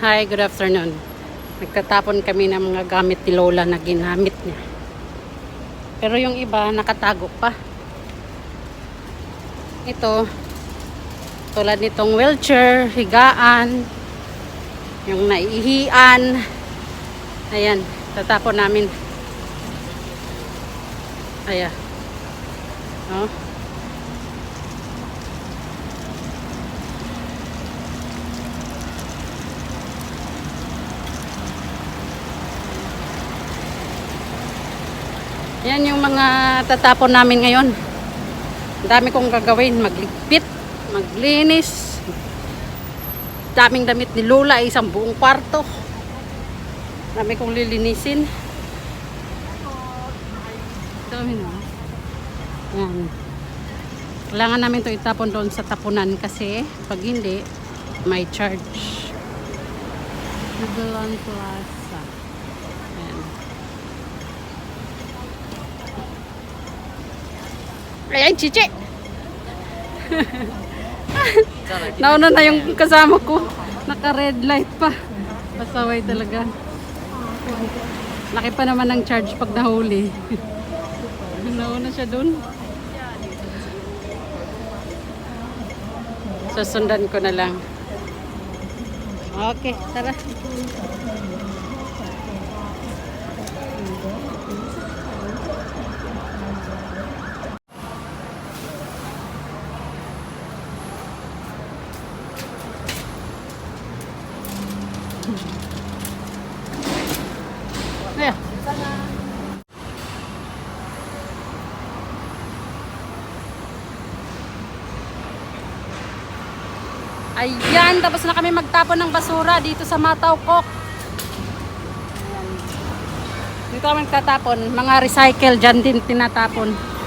Hi, good afternoon. Nagtatapon kami ng mga gamit ni Lola na ginamit niya. Pero yung iba, nakatago pa. Ito, tulad nitong wheelchair, higaan, yung naihian. Ayan, tatapon namin. Ayan. Oh. Yan yung mga tatapon namin ngayon. Dami kong gagawin. Magligpit, maglinis. Daming damit ni Lola, isang buong kwarto. Dami kong lilinisin. Dami na. Yan. Kailangan namin to itapon doon sa tapunan kasi pag hindi, may charge. Nagulan Plaza. Ay, ay, chichi! Nauna na yung kasama ko. Naka-red light pa. Pasaway talaga. Laki pa naman ng charge pag nahuli. Nauna siya dun. Susundan ko na lang. Okay, tara. Ayan. Ayan, tapos na kami magtapon ng basura dito sa Mataw Kok. Ayan. Dito kami nagtatapon. Mga recycle dyan din tinatapon.